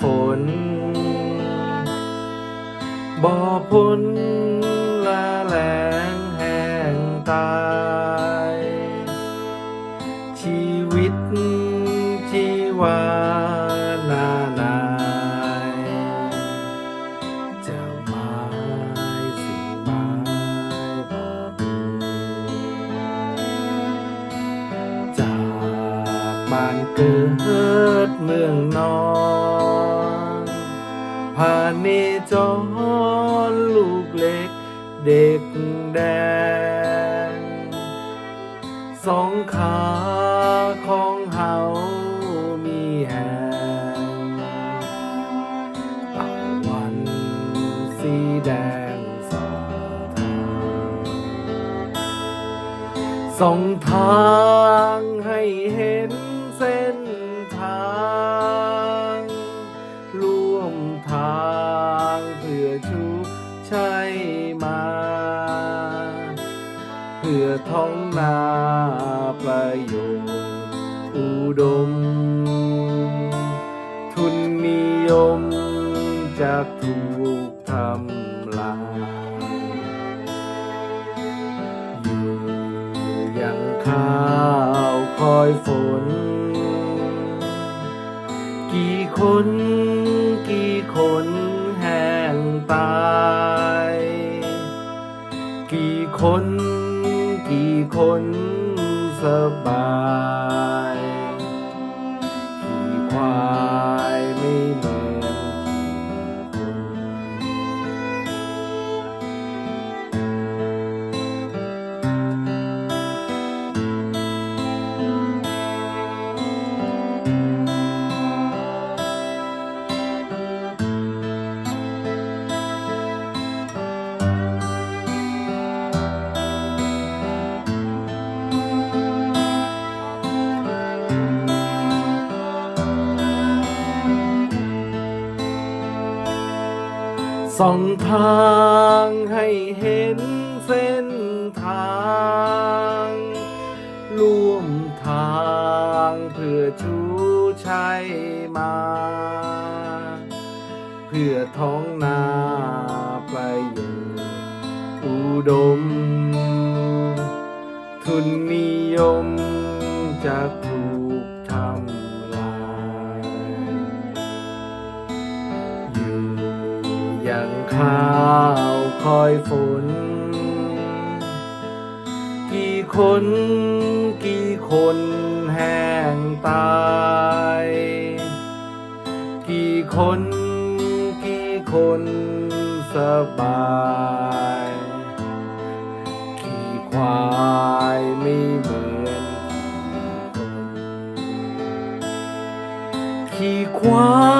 ฝนบ่อพ้นละแหลงแห้งตาย ชีวิตชีวานาหนายจะหมายสิ่งหมายบ่มีจากบ้านเกิดเมืองนอน ผ่านเนจรลูกเล็กเด็กแดง สองขาของเฮามีแหงตะวันสีแดงสองทางสองทางให้เห็น ประโยชน์อุดม ทุนนิยมจะถูกทำลายอยู่อย่างข้าวคอยฝน กี่คนกี่คนแห้งตาย กี่คน กี่คน สบาย สองทางให้เห็นเส้นทางร่วมทางเพื่อชูชัยมา เพื่อท้องนาประโยชน์อุดม ทุนนิยมจะถูก ข้าวคอยฝน กี่คนกี่คนแห้งตาย กี่คนกี่คนสบายขี่ควายไม่เหมือนขี่คนขี่ควาย